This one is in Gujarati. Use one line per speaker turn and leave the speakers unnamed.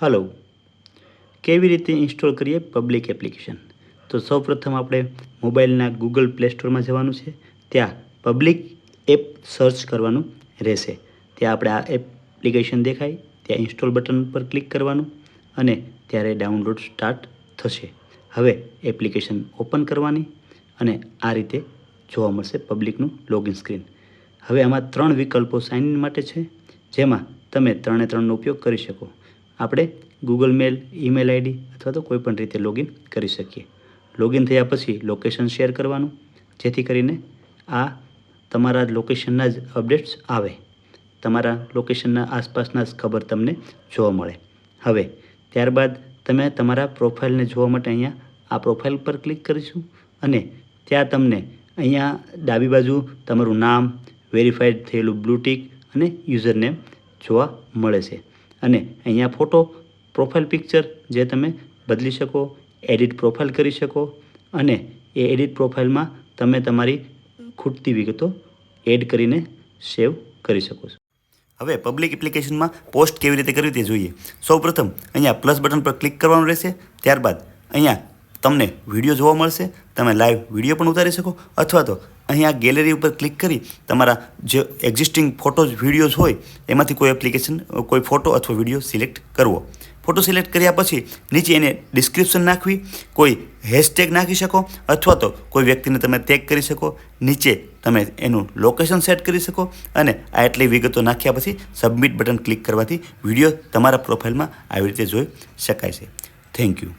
હલો કેવી રીતે ઇન્સ્ટોલ કરીએ પબ્લિક એપ્લિકેશન? તો સૌપ્રથમ આપણે મોબાઈલના ગૂગલ પ્લે સ્ટોરમાં જવાનું છે. ત્યાં પબ્લિક એપ સર્ચ કરવાનું રહેશે. ત્યાં આપણે આ એપ્લિકેશન દેખાય. ત્યાં ઇન્સ્ટોલ બટન પર ક્લિક કરવાનું અને ત્યારે ડાઉનલોડ સ્ટાર્ટ થશે. હવે એપ્લિકેશન ઓપન કરવાની અને આ રીતે જોવા મળશે પબ્લિકનું લોગિન સ્ક્રીન. હવે આમાં ત્રણ વિકલ્પો સાઇન ઇન માટે છે, જેમાં તમે ત્રણે ત્રણનો ઉપયોગ કરી શકો. આપણે ગૂગલ મેલ ઈમેલ આઈડી અથવા તો કોઈપણ રીતે લોગિન કરી શકીએ. લોગિન થયા પછી લોકેશન શેર કરવાનું, જેથી કરીને આ તમારા લોકેશનના જ અપડેટ્સ આવે. તમારા લોકેશનના આસપાસના જ ખબર તમને જોવા મળે. હવે, ત્યારબાદ તમે તમારા પ્રોફાઇલને જોવા માટે અહીંયા આ પ્રોફાઇલ પર ક્લિક કરીશું અને ત્યાં તમને અહીંયા ડાબી બાજુ તમારું નામ વેરીફાઈડ થયેલું બ્લુ અને યુઝર નેમ જોવા મળે છે. અને અહીંયા ફોટો પ્રોફાઇલ પિક્ચર જે તમે બદલી શકો એડિટ પ્રોફાઇલ કરી શકો અને એ એડિટ પ્રોફાઇલમાં તમે તમારી ખૂટતી વિગતો એડ કરીને સેવ કરી શકો છો.
હવે પબ્લિક એપ્લિકેશનમાં પોસ્ટ કેવી રીતે કરવી તે જોઈએ. સૌપ્રથમ અહીંયા પ્લસ બટન પર ક્લિક કરવાનું રહેશે. ત્યારબાદ અહીંયા તમને વીડિયો જોવા મળશે. તમે લાઈવ વીડિયો પણ ઉતારી શકો અથવા તો અહીંયા ગેલેરી ઉપર ક્લિક કરી તમારા જે એક્ઝિસ્ટિંગ ફોટોઝ વિડીયોઝ હોય, એમાંથી કોઈ એપ્લિકેશન કોઈ ફોટો અથવા વીડિયો સિલેક્ટ કરવો. ફોટો સિલેક્ટ કર્યા પછી નીચે એને ડિસ્ક્રિપ્શન નાખવી, કોઈ હેશટેગ નાખી શકો, અથવા તો કોઈ વ્યક્તિને તમે ટેગ કરી શકો, નીચે તમે એનું લોકેશન સેટ કરી શકો, અને આ એટલી વિગતો નાખ્યા પછી સબમિટ બટન ક્લિક કરવાથી વીડિયો તમારા પ્રોફાઇલમાં આવી રીતે જોઈ શકાય છે. Thank you